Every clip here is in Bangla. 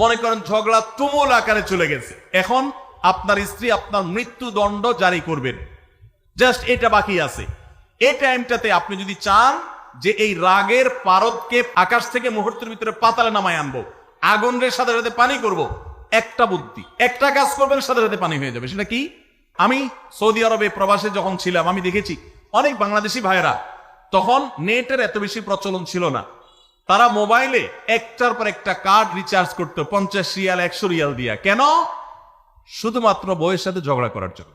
মনে করেন ঝগড়া তুমুল আকারে চলে গেছে। এখন আপনার স্ত্রী আপনার মৃত্যুদণ্ড জারি করবেন। জাস্ট এটা বাকি আছে। এই টাইমটাতে আপনি যদি চান যে এই রাগের পারদকে আকাশ থেকে মুহূর্তের ভিতরে পাতালে নামায় আনব আগুনের সাথে সাথে পানি করব, একটা বুদ্ধি, একটা কাজ করবেন, সাথে সাথে পানি হয়ে যাবে। সেটা কি? আমি সৌদি আরবে প্রবাসে যখন ছিলাম, আমি দেখেছি, অনেক বাংলাদেশি ভাইয়েরা, তখন নেটের এত বেশি প্রচলন ছিল না। তারা মোবাইলে একটার পর একটা কার্ড রিচার্জ করতো, পঞ্চাশ রিয়াল, একশো রিয়াল দিয়া। কেন? শুধুমাত্র বইয়ের সাথে ঝগড়া করার জন্য।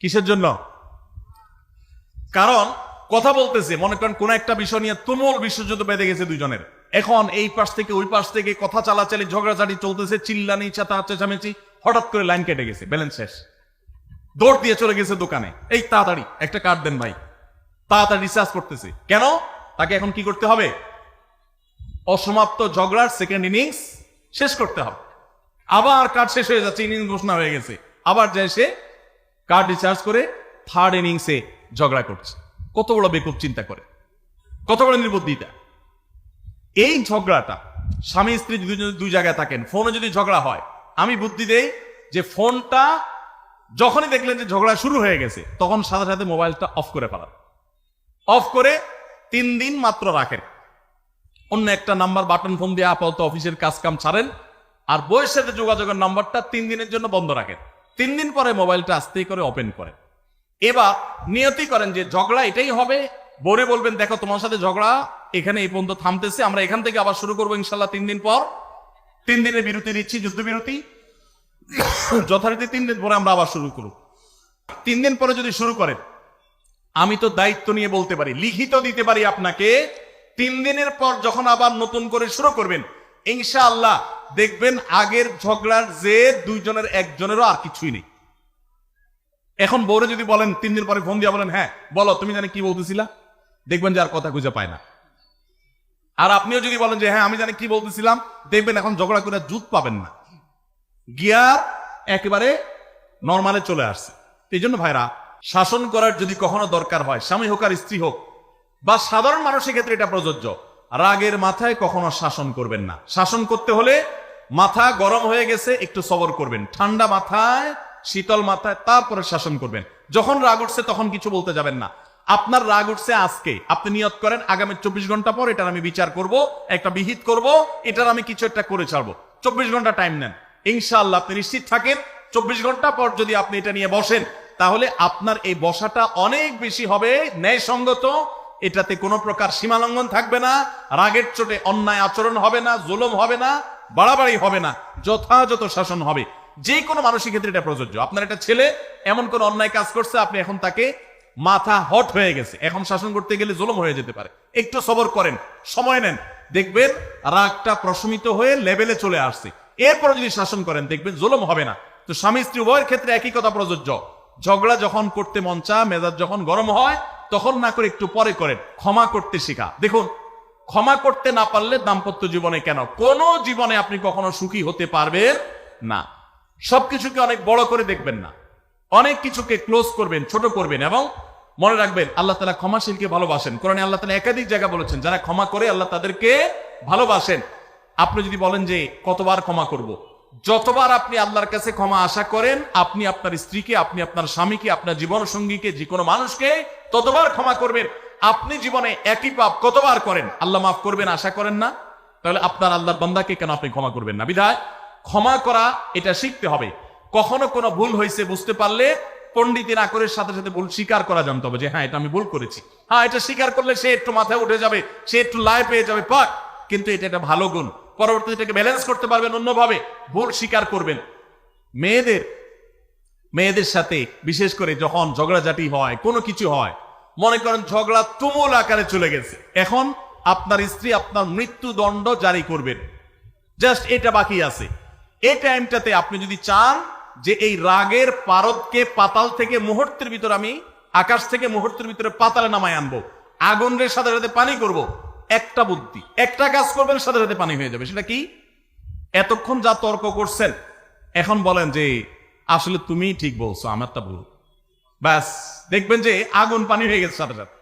কিসের জন্য? কারণ, কথা বলতেছে, মনে করেন কোন একটা বিষয় নিয়ে তুমুল বিশ্বযুদ্ধ বেঁধে গেছে দুইজনের। এখন এই পাশ থেকে, ওই পাশ থেকে কথা চালাচালি, ঝগড়াঝাটি চলতেছে, চিল্লানি, চাতা, চেঁচামেচি, হঠাৎ করে লাইন কেটে গেছে ব্যালেন্স শেষ। দৌড় দিয়ে চলে গেছে দোকানে। এই তাড়াতাড়ি, একটা কার্ড দেন ভাই। তাড়াতাড়ি রিচার্জ করতেছে। কেন? তাকে এখন কি করতে হবে? অসমাপ্ত ঝগড়ার সেকেন্ড ইনিংস শেষ করতে হবে। আবার কার্ড শেষ হয়ে যাচ্ছে ইনিংস ঘোষণা হয়ে গেছে। আবার যায় সে কার্ড রিচার্জ করে থার্ড ইনিংসে ঝগড়া করছে। কত বড় বেকুব চিন্তা করে। কত বড় নির্বুদ্ধিতা। এই ঝগড়াটা স্বামী স্ত্রী দুই জায়গায় থাকেন ফোনে যদি ঝগড়া হয়, আমি বুদ্ধি দেই যে ফোনটা যখনই দেখলেন যে ঝগড়া শুরু হয়ে গেছে, তখন সাথে সাথে মোবাইলটা অফ করে ফেলান। অফ করে তিন দিন মাত্র রাখেন। অন্য একটা নাম্বার বাটন ফোন দিয়ে আপাতত অফিসের কাজ কাম ছাড়েন। আর বইয়ের সাথে যোগাযোগের নাম্বারটা তিন দিনের জন্য বন্ধ রাখেন। তিন দিন পরে মোবাইলটা আস্তে করে ওপেন করেন। এবার নিয়তি করেন যে ঝগড়া এটাই হবে। বোরে বলবেন, দেখো, তোমার সাথে ঝগড়া, এখানে এই পর্যন্ত থামতেছে, আমরা এখান থেকে আবার শুরু করব ইনশাল্লাহ তিন দিন পর। তিন দিনের বিরতি দিচ্ছি যুদ্ধ বিরতি। যথারীতি তিন দিন পরে আমরা আবার শুরু করব। তিন দিন পরে যদি শুরু করেন, আমি তো দায়িত্ব নিয়ে বলতে পারি, লিখিত দিতে পারি আপনাকে তিন দিনের পর যখন আবার নতুন করে শুরু করবেন, ইনশাআল্লাহ দেখবেন আগের ঝগড়ার যে দুইজনের একজনেরও আর কিছুই নেই। এখন বউরে যদি বলেন, তিন দিন পরে ফোন দিয়া বলেন হ্যাঁ বলো, তুমি জানি কি বলতেছিলা? দেখবেন যে আর কথা খুঁজে পায় না। আর আপনিও যদি বলেন যে হ্যাঁ আমি জানি কি বলতেছিলাম, দেখবেন এখন ঝগড়া করে জুত পাবেন না। গিয়ার একেবারে নর্মালে চলে আসছে। এই জন্য ভাইরা, শাসন করার যদি কখনো দরকার হয়, স্বামী হোক আর স্ত্রী হোক বা সাধারণ মানুষের ক্ষেত্রে এটা প্রযোজ্য। রাগের মাথায় কখনো শাসন করবেন না। শাসন করতে হলে মাথা গরম হয়ে গেছে, একটু সবর করবেন। ঠান্ডা মাথায়, শীতল মাথায়, তারপরে শাসন করবেন। যখন রাগ উঠছে তখন কিছু বলতে যাবেন না। আপনার রাগ উঠছে আজকে। আপনি নিয়ত করেন, আগামী চব্বিশ ঘণ্টা পর এটার আমি বিচার করব, একটা বিহিত করব, এটার আমি কিছু একটা করে ছাড়বো। চব্বিশ ঘণ্টা টাইম নেন। ইনশাআল্লাহ আপনি নিশ্চিত থাকেন, চব্বিশ ঘণ্টা পর যদি আপনি এটা নিয়ে বসেন, তাহলে আপনার এই বসাটা অনেক বেশি হবে ন্যায়সঙ্গত এটাতে কোনো প্রকার সীমালঙ্ঘন থাকবে না, রাগের চোটে অন্যায় আচরণ হবে না, জুলুম হবে না, বাড়াবাড়ি হবে না, যথাযথ শাসন হবে। যে কোনো মানুষের ক্ষেত্রে এটা প্রযোজ্য। আপনার একটা ছেলে এমন কোন অন্যায় কাজ করছে, আপনি এখন তাকে মাথা হট হয়ে গেছে। এখন শাসন করতে গেলে জুলুম হয়ে যেতে পারে। একটু সবর করেন, সময় নেন। দেখবেন রাগটা প্রশমিত হয়ে লেভেলে চলে আসছে। এরপর যদি শাসন করেন, দেখবেন জুলুম হবে না। তো স্বামী স্ত্রী উভয়ের ক্ষেত্রে একই কথা প্রযোজ্য। ঝগড়া যখন করতে মন চা মেজাজ যখন গরম হয় তখন না করে একটু পরে করেন, ক্ষমা করতে শেখা। দেখুন, ক্ষমা করতে না পারলে দাম্পত্য জীবনে কেন? কোন জীবনে আপনি কখনো সুখী হতে পারবেন না। সবকিছুকে অনেক বড় করে দেখবেন না। অনেক কিছুকে ক্লোজ করবেন, ছোট করবেন এবং মনে রাখবেন, আল্লাহ তালা ক্ষমাশীলকে ভালোবাসেন। কোরআনে আল্লাহ তালা একাধিক জায়গা বলেছেন, যারা ক্ষমা করে আল্লাহ তাদেরকে ভালোবাসেন। আপনি যদি বলেন যে, কতবার ক্ষমা করব। যতবার আপনি আল্লাহর কাছে ক্ষমা আশা করেন, আপনি আপনার স্ত্রীকে, আপনি আপনার স্বামীকে, আপনার জীবন সঙ্গীকে যে কোনো মানুষকে ততবার ক্ষমা করবেন। আপনি জীবনে একই পাপ কতবার করেন? আল্লাহ মাফ করবেন, আশা করেন না। তাহলে আপনার আল্লাহর বান্দাকে কেন আপনি ক্ষমা করবেন না? বিধায়, ক্ষমা করা, এটা শিখতে হবে। কখনো কোনো ভুল হয়েছে বুঝতে পারলে পণ্ডিতের আকরের সাথে সাথে ভুল স্বীকার করা জানতে হবে যে হ্যাঁ এটা আমি ভুল করেছি। হ্যাঁ এটা স্বীকার করলে সে একটু মাথায় উঠে যাবে, সে একটু লায় পেয়ে যাবে, পাক। কিন্তু এটা একটা ভালো গুণ। পরবর্তীতে এটাকে ব্যালেন্স করতে পারবেন অন্যভাবে। ভুল স্বীকার করবেন। মেয়েদের মেয়েদের সাথে, বিশেষ করে যখন ঝগড়াঝাটি হয়, কোনো কিছু হয় মনে করেন ঝগড়া তুমুল আকারে চলে গেছে। এখন আপনার স্ত্রী আপনার মৃত্যুদণ্ড জারি করবেন। জাস্ট এটা বাকি আছে। এই টাইমটাতে আপনি যদি চান যে এই রাগের পারদকে পাতাল থেকে মুহূর্তের ভিতর আমি আকাশ থেকে মুহূর্তের ভিতরে পাতালে নামায় আনব। আগুনের সাথে সাথে পানি করব। একটা বুদ্ধি। একটা কাজ করবেন, সাথে সাথে পানি হয়ে যাবে। সেটা কি? এতক্ষণ যা তর্ক করছেন, এখন বলেন যে, আসলে তুমি ঠিক বলছো, আমারটা ভুল। ব্যাস দেখবেন যে আগুন পানি হয়ে গেছে সাথে সাথে।